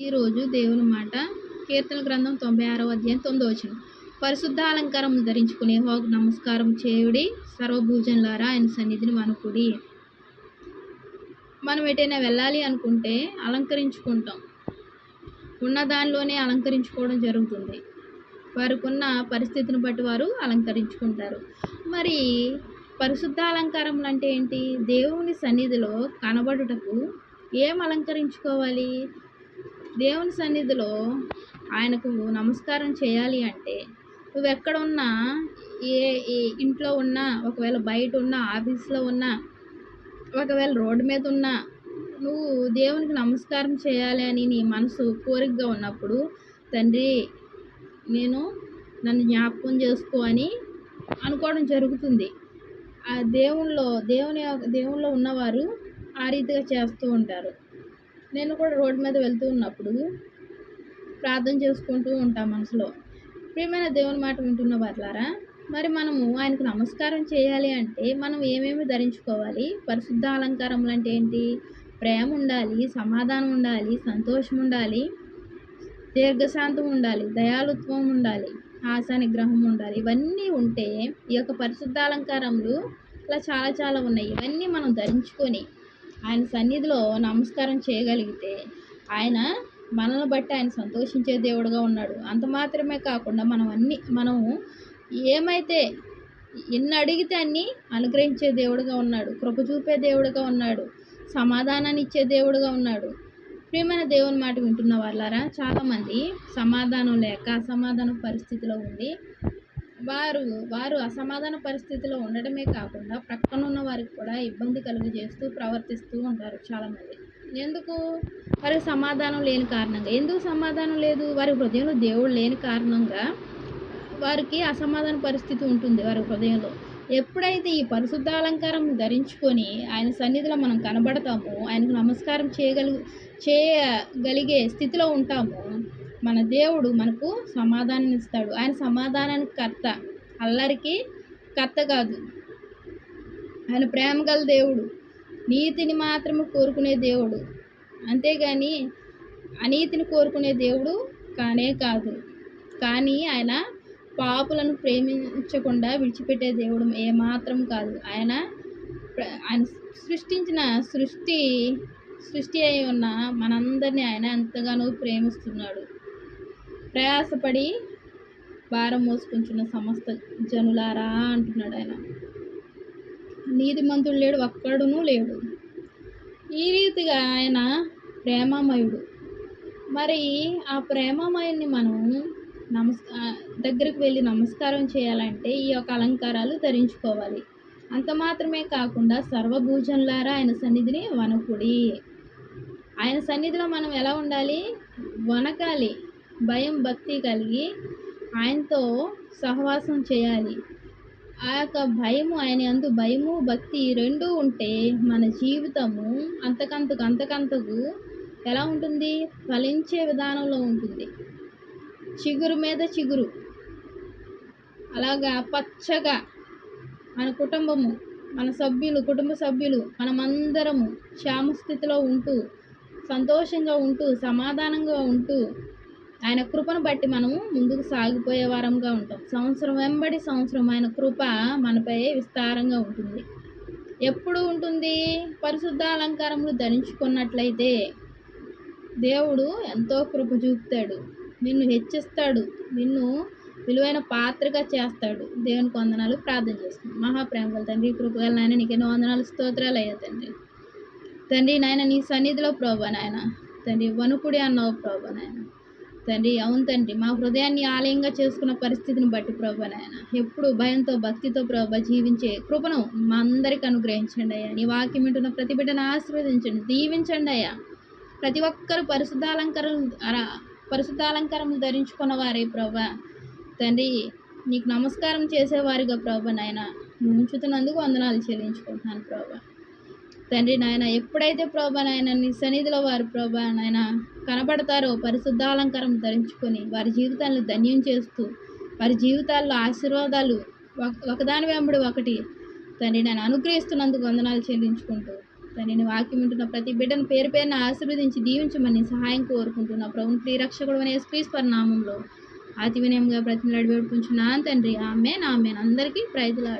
ఈరోజు దేవుని మాట. కీర్తన గ్రంథం తొంభై ఆరో అధ్యాయం తొమ్మిదో వచ్చిన పరిశుద్ధ అలంకారం ధరించుకునే హోకు నమస్కారం చేయుడి సర్వభూజనులారా ఆయన సన్నిధిని వనుకుడి మనం ఎటైనా వెళ్ళాలి అనుకుంటే అలంకరించుకుంటాం. ఉన్న దానిలోనే అలంకరించుకోవడం జరుగుతుంది. వారికున్న పరిస్థితిని బట్టి వారు అలంకరించుకుంటారు. మరి పరిశుద్ధ అలంకారములు అంటే ఏంటి? దేవుని సన్నిధిలో కనబడుటకు ఏం అలంకరించుకోవాలి? దేవుని సన్నిధిలో ఆయనకు నమస్కారం చేయాలి అంటే నువ్వు ఎక్కడ ఉన్నా ఏ ఏ ఇంట్లో ఉన్నా ఒకవేళ బయట ఉన్నా ఆఫీస్లో ఉన్నా ఒకవేళ రోడ్డు మీద ఉన్నా నువ్వు దేవునికి నమస్కారం చేయాలి అని నీ మనసు కోరికగా ఉన్నప్పుడు తండ్రి నేను నన్ను జ్ఞాపకం చేసుకో అని అనుకోవడం జరుగుతుంది. ఆ దేవుళ్ళో దేవుని యొక్క- దేవుళ్ళో ఉన్నవారు ఆ రీతిగా చేస్తూ ఉంటారు. నేను కూడా రోడ్డు మీద వెళ్తూ ఉన్నప్పుడు ప్రార్థన చేసుకుంటూ ఉంటాను మనసులో. ప్రియమైన దేవుని మాట వింటున్న వారులారా మరి మనము ఆయనకు నమస్కారం చేయాలి అంటే మనం ఏమేమి ధరించుకోవాలి? పరిశుద్ధ అలంకారములు అంటే ఏంటి? ప్రేమ ఉండాలి సమాధానం ఉండాలి సంతోషం ఉండాలి దీర్ఘశాంతం ఉండాలి దయాలుత్వం ఉండాలి ఆశా నిగ్రహం ఉండాలి. ఇవన్నీ ఉంటే ఈ యొక్క పరిశుద్ధ అలంకారములు ఇలా చాలా చాలా ఉన్నాయి. ఇవన్నీ మనం ధరించుకొని ఆయన సన్నిధిలో నమస్కారం చేయగలిగితే ఆయన మనల్ని బట్టి ఆయన సంతోషించే దేవుడుగా ఉన్నాడు. అంత మాత్రమే కాకుండా మనం అన్ని మనము ఏమైతే ఎన్ని అడిగితే అన్ని అనుగ్రహించే దేవుడుగా ఉన్నాడు. కృప చూపే దేవుడుగా ఉన్నాడు. సమాధానాన్ని ఇచ్చే దేవుడుగా ఉన్నాడు. ప్రియమైన దేవుని మాట వింటున్న వాళ్ళారా చాలామంది సమాధానం లేక అసమాధాన పరిస్థితిలో ఉండి వారు వారు అసమాధాన పరిస్థితిలో ఉండడమే కాకుండా ప్రక్కన ఉన్న వారికి కూడా ఇబ్బంది కలుగజేస్తూ ప్రవర్తిస్తూ ఉంటారు చాలామంది. ఎందుకు? వారికి సమాధానం లేని కారణంగా. ఎందుకు సమాధానం లేదు? వారి హృదయంలో దేవుడు లేని కారణంగా వారికి అసమాధాన పరిస్థితి ఉంటుంది వారి హృదయంలో. ఎప్పుడైతే ఈ పరిశుద్ధ అలంకారం ధరించుకొని ఆయన సన్నిధిలో మనం కనబడతామో ఆయనకు నమస్కారం చేయగలుగు చేయగలిగే స్థితిలో ఉంటామో మన దేవుడు మనకు సమాధానం ఇస్తాడు ఆయన సమాధానానికి కర్త. అల్లరికి కర్త కాదు. ఆయన ప్రేమ గల దేవుడు. నీతిని మాత్రము కోరుకునే దేవుడు. అంతేగాని అనీతిని కోరుకునే దేవుడు కానే కాదు. కానీ ఆయన పాపులను ప్రేమించకుండా విడిచిపెట్టే దేవుడు ఏమాత్రం కాదు. ఆయన ఆయన సృష్టించిన సృష్టి సృష్టి అయి ఉన్న మనందరినీ ఆయన ఎంతగానో ప్రేమిస్తున్నాడు. ప్రయాసపడి భారం మోసుకుంటున్న సమస్త జనులారా అంటున్నాడు ఆయన. నీతిమంతుడు లేడు ఒక్కడునూ లేడు. ఈ రీతిగా ఆయన ప్రేమమయుడు. మరి ఆ ప్రేమమయుని మనం నమస్ దగ్గరికి వెళ్ళి నమస్కారం చేయాలంటే ఈ యొక్క అలంకారాలు ధరించుకోవాలి. అంత మాత్రమే కాకుండా సర్వభూజనులారా ఆయన సన్నిధిని వనకుడి. ఆయన సన్నిధిలో మనం ఎలా ఉండాలి? వనకాలి. భయం భక్తి కలిగి ఆయనతో సహవాసం చేయాలి. ఆ యొక్క భయము ఆయన అందు భయము భక్తి రెండూ ఉంటే మన జీవితము అంతకంతకు అంతకంతకు ఎలా ఉంటుంది? ఫలించే విధానంలో ఉంటుంది. చిగురు మీద చిగురు. అలాగా పచ్చగా మన కుటుంబము మన సభ్యులు కుటుంబ సభ్యులు మనమందరము క్షేమ స్థితిలో ఉంటూ సంతోషంగా ఉంటూ సమాధానంగా ఉంటూ ఆయన కృపను బట్టి మనము ముందుకు సాగిపోయే వారంగా ఉంటాం. సంవత్సరం వెంబడి సంవత్సరం ఆయన కృప మనపై విస్తారంగా ఉంటుంది. ఎప్పుడు ఉంటుంది? పరిశుద్ధ అలంకారములు ధరించుకున్నట్లయితే దేవుడు ఎంతో కృప చూపుతాడు. నిన్ను హెచ్చిస్తాడు. నిన్ను విలువైన పాత్రగా చేస్తాడు. దేవునికి వందనాలు ప్రార్థన చేస్తున్నాను మహాప్రేమల తండ్రి కృపగల నాయన నీకు ఎన్నో వందనాలు స్తోత్రాలు అయ్యా తండ్రి. తండ్రి నాయన నీ సన్నిధిలో ప్రభా నాయన. తండ్రి వణుకుడి అన్నావు ప్రభా నాయన. తండ్రి. అవును తండ్రి. మా హృదయాన్ని ఆలయంగా చేసుకున్న పరిస్థితిని బట్టి ప్రభా నాయన. ఎప్పుడు భయంతో భక్తితో ప్రభా జీవించే కృపను మా అందరికి అనుగ్రహించండి అయ్యా. నీ వాక్యం వింటున్న ప్రతి బిడ్డను ఆశీర్వదించండి. దీవించండి అయ్యా. ప్రతి ఒక్కరు పరిశుద్ధాలంకారం పరిశుద్ధాలంకారం ధరించుకున్న వారే ప్రభా తండ్రి. నీకు నమస్కారం చేసేవారిగా ప్రభా నాయన. ఉంచుతున్నందుకు వందనాలు చెల్లించుకుంటున్నాను ప్రభా. తండ్రి నాయన ఎప్పుడైతే ప్రభా నాయన నీ సన్నిధిలో వారు ప్రభా నాయన కనబడతారో పరిశుద్ధాలంకారం ధరించుకొని వారి జీవితాలను ధన్యం చేస్తూ వారి జీవితాల్లో ఆశీర్వాదాలు ఒక- ఒకదాని వెంబడి ఒకటి. తండ్రి నేను అనుగ్రహిస్తున్నందుకు వందనాలు చెల్లించుకుంటూ తండ్రిని వాక్యం ఉంటున్న ప్రతి బిడ్డను పేరు పేరున ఆశీర్వదించి దీవించమని సహాయం కోరుకుంటున్నా ప్రభుని ప్రియరక్షకుడు అనే స్క్రీస్పర్ నామంలో అతి వినయంగా ప్రతి వేడుకుంటున్నాను తండ్రి. ఆమె ఆమె అందరికీ ప్రైజులాడు